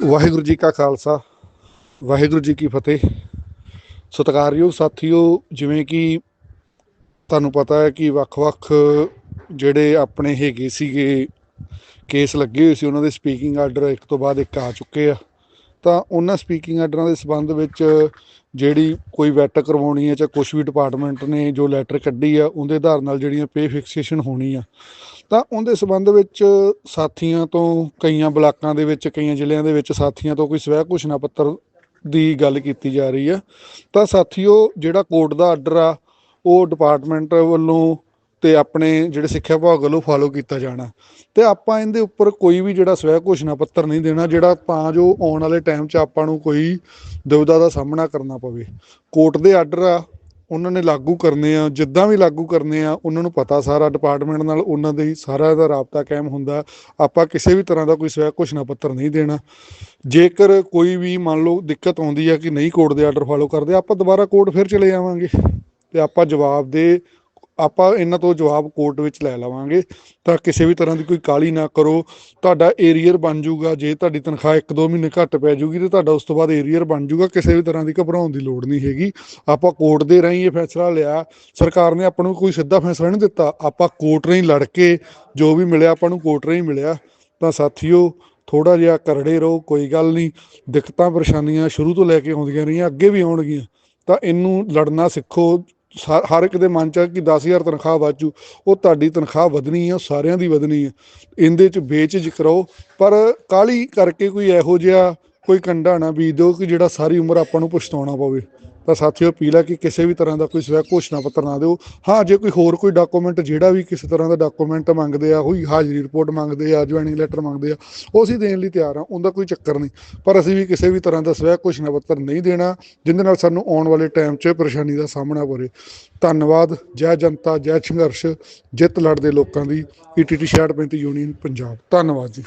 ਵਾਹਿਗੁਰੂ ਜੀ ਕਾ ਖਾਲਸਾ, ਵਾਹਿਗੁਰੂ ਜੀ ਕੀ ਫਤਿਹ। ਸਤਿਕਾਰਯੋਗ ਸਾਥੀਓ, ਜਿਵੇਂ ਕਿ ਤੁਹਾਨੂੰ ਪਤਾ ਹੈ ਕਿ ਵੱਖ-ਵੱਖ ਜਿਹੜੇ ਆਪਣੇ ਹੈਗੇ ਸੀਗੇ ਕੇਸ ਲੱਗੇ ਹੋਏ ਸੀ, ਉਹਨਾਂ ਦੇ ਸਪੀਕਿੰਗ ਆਰਡਰ ਇੱਕ ਤੋਂ ਬਾਅਦ ਇੱਕ ਆ ਚੁੱਕੇ ਆ। ਤਾਂ ਉਹਨਾਂ ਸਪੀਕਿੰਗ ਆਰਡਰਾਂ ਦੇ ਸਬੰਧ ਵਿੱਚ ਜਿਹੜੀ ਕੋਈ ਵੈਟ ਕਰਵਾਉਣੀ ਹੈ ਜਾਂ ਕੁਝ ਵੀ ਡਿਪਾਰਟਮੈਂਟ ਨੇ ਜੋ ਲੈਟਰ ਕੱਢੀ ਆ, ਉਹਦੇ ਆਧਾਰ ਨਾਲ ਜਿਹੜੀਆਂ ਪੇ ਫਿਕਸੇਸ਼ਨ ਹੋਣੀ ਆ। ਤਾਂ ਉਹਦੇ ਸਬੰਧ ਵਿੱਚ ਸਾਥੀਆਂ ਤੋਂ, ਕਈਆਂ ਬਲਾਕਾਂ ਦੇ ਵਿੱਚ, ਕਈਆਂ ਜ਼ਿਲ੍ਹਿਆਂ ਦੇ ਵਿੱਚ ਸਾਥੀਆਂ ਤੋਂ ਕੋਈ ਸਵੈ ਘੋਸ਼ਣਾ ਪੱਤਰ ਦੀ ਗੱਲ ਕੀਤੀ ਜਾ ਰਹੀ ਆ। ਤਾਂ ਸਾਥੀਓ, ਜਿਹੜਾ ਕੋਰਟ ਦਾ ਆਰਡਰ ਆ, ਉਹ ਡਿਪਾਰਟਮੈਂਟ ਵੱਲੋਂ ਤੇ ਆਪਣੇ ਜਿਹੜੇ ਸਿੱਖਿਆ ਵਿਭਾਗ ਵੱਲੋਂ ਫਾਲੋ ਕੀਤਾ ਜਾਣਾ। ਤੇ ਆਪਾਂ ਇਹਦੇ ਉੱਪਰ ਕੋਈ ਵੀ ਜਿਹੜਾ ਸਵੈ ਘੋਸ਼ਣਾ ਪੱਤਰ ਨਹੀਂ ਦੇਣਾ, ਜਿਹੜਾ ਤਾਂ ਜੋ ਆਉਣ ਵਾਲੇ ਟਾਈਮ 'ਚ ਆਪਾਂ ਨੂੰ ਕੋਈ ਦੁਵਿਧਾ ਦਾ ਸਾਹਮਣਾ ਕਰਨਾ ਪਵੇ। ਕੋਰਟ ਦੇ ਆਰਡਰ ਆ, ਉਹਨਾਂ ਨੇ ਲਾਗੂ ਕਰਨੇ ਆ, ਜਿੱਦਾਂ ਵੀ ਲਾਗੂ ਕਰਨੇ ਆ, ਉਹਨਾਂ ਨੂੰ ਪਤਾ ਸਾਰਾ ਡਿਪਾਰਟਮੈਂਟ ਨਾਲ, ਉਹਨਾਂ ਦੇ ਹੀ ਸਾਰਾ ਦਾ ਰਾਬਤਾ ਕਾਇਮ ਹੁੰਦਾ। ਆਪਾਂ ਕਿਸੇ ਵੀ ਤਰ੍ਹਾਂ ਦਾ ਕੋਈ ਸਵੈ ਘੋਸ਼ਣਾ ਪੱਤਰ ਨਹੀਂ ਦੇਣਾ। ਜੇਕਰ ਕੋਈ ਵੀ ਮੰਨ ਲਓ ਦਿੱਕਤ ਆਉਂਦੀ ਆ ਕਿ ਨਹੀਂ ਕੋਰਟ ਦੇ ਆਰਡਰ ਫਾਲੋ ਕਰਦੇ, ਆਪਾਂ ਦੁਬਾਰਾ ਕੋਰਟ ਫਿਰ ਚਲੇ ਜਾਵਾਂਗੇ ਤੇ ਆਪਾਂ ਜਵਾਬ ਦੇ ਆਪਾਂ ਇਹਨਾਂ ਤੋਂ ਜਵਾਬ ਕੋਰਟ ਵਿੱਚ ਲੈ ਲਵਾਂਗੇ। ਤਾਂ ਕਿਸੇ ਵੀ ਤਰ੍ਹਾਂ ਦੀ ਕੋਈ ਕਾਲੀ ਨਾ ਕਰੋ। ਤੁਹਾਡਾ ਏਰੀਅਰ ਬਣ ਜਾਊਗਾ। ਜੇ ਤੁਹਾਡੀ ਤਨਖਾਹ 1-2 ਮਹੀਨੇ ਘੱਟ ਪੈ ਜਾਊਗੀ, ਤੇ ਤੁਹਾਡਾ ਉਸ ਤੋਂ ਬਾਅਦ ਏਰੀਅਰ ਬਣ ਜਾਊਗਾ। ਕਿਸੇ ਵੀ ਤਰ੍ਹਾਂ ਦੀ ਘਬਰਾਉਣ ਦੀ ਲੋੜ ਨਹੀਂ ਹੈਗੀ। ਆਪਾਂ ਕੋਰਟ ਦੇ ਰਾਹੀਂ ਇਹ ਫੈਸਲਾ ਲਿਆ। ਸਰਕਾਰ ਨੇ ਆਪਾਂ ਨੂੰ ਕੋਈ ਸਿੱਧਾ ਫੈਸਲਾ ਨਹੀਂ ਦਿੱਤਾ। ਆਪਾਂ ਕੋਰਟ ਰਾਹੀਂ ਲੜ ਕੇ ਜੋ ਵੀ ਮਿਲਿਆ ਆਪਾਂ ਨੂੰ ਕੋਰਟ ਰਾਹੀਂ ਮਿਲਿਆ। ਤਾਂ ਸਾਥੀਓ ਥੋੜਾ ਜਿਹਾ ਕਰੜੇ ਰਹੋ, ਕੋਈ ਗੱਲ ਨਹੀਂ। ਦਿੱਕਤਾਂ, ਪਰੇਸ਼ਾਨੀਆਂ ਸ਼ੁਰੂ ਤੋਂ ਲੈ ਕੇ ਆਉਂਦੀਆਂ ਰਹੀਆਂ, ਅੱਗੇ ਵੀ ਆਉਣਗੀਆਂ। ਤਾਂ ਇਹਨੂੰ ਲੜਨਾ ਸਿੱਖੋ। ਹਰ ਇੱਕ ਦੇ ਮਨ ਚ ਆ ਕਿ 10000 ਤਨਖਾਹ ਵਾਜੂ ਉਹ ਤੁਹਾਡੀ ਤਨਖਾਹ ਵਧਣੀ ਹੈ ਉਹ ਸਾਰਿਆਂ ਦੀ ਵਧਣੀ ਹੈ ਇਹਦੇ ਚ ਬੇਝਿਜਕ ਰਹੋ। ਪਰ ਕਾਲੀ ਕਰਕੇ ਕੋਈ ਇਹੋ ਜਿਹਾ ਕੋਈ ਕੰਡਾ ਨਾ ਬੀਜ ਦਿਓ ਕਿ ਜਿਹੜਾ ਸਾਰੀ ਉਮਰ ਆਪਾਂ ਨੂੰ ਪਛਤਾਉਣਾ ਪਵੇ। ਤਾਂ ਸਾਥੀਓ ਅਪੀਲ ਹੈ ਕਿ ਕਿਸੇ ਵੀ ਤਰ੍ਹਾਂ ਦਾ ਕੋਈ ਸਵੈ ਘੋਸ਼ਣਾ ਪੱਤਰ ਨਾ ਦਿਓ। ਹਾਂ, ਜੇ ਕੋਈ ਹੋਰ ਕੋਈ ਡਾਕੂਮੈਂਟ ਜਿਹੜਾ ਵੀ ਕਿਸੇ ਤਰ੍ਹਾਂ ਦਾ ਡਾਕੂਮੈਂਟ ਮੰਗਦੇ ਆ ਕੋਈ ਹਾਜ਼ਰੀ ਰਿਪੋਰਟ ਮੰਗਦੇ ਆ ਜੁਆਇਨਿੰਗ ਲੈਟਰ ਮੰਗਦੇ ਆ, ਉਹ ਅਸੀਂ ਦੇਣ ਲਈ ਤਿਆਰ ਆ ਉਹਦਾ ਕੋਈ ਚੱਕਰ ਨਹੀਂ। ਪਰ ਅਸੀਂ ਵੀ ਕਿਸੇ ਵੀ ਤਰ੍ਹਾਂ ਦਾ ਸਵੈ ਘੋਸ਼ਣਾ ਪੱਤਰ ਨਹੀਂ ਦੇਣਾ, ਜਿਹਦੇ ਨਾਲ ਸਾਨੂੰ ਆਉਣ ਵਾਲੇ ਟਾਈਮ 'ਚ ਪਰੇਸ਼ਾਨੀ ਦਾ ਸਾਹਮਣਾ ਪਵੇ। ਧੰਨਵਾਦ। ਜੈ ਜਨਤਾ, ਜੈ ਸੰਘਰਸ਼, ਜਿੱਤ ਲੜਦੇ ਲੋਕਾਂ ਦੀ। ETT 6535 union Punjab. ਧੰਨਵਾਦ ਜੀ।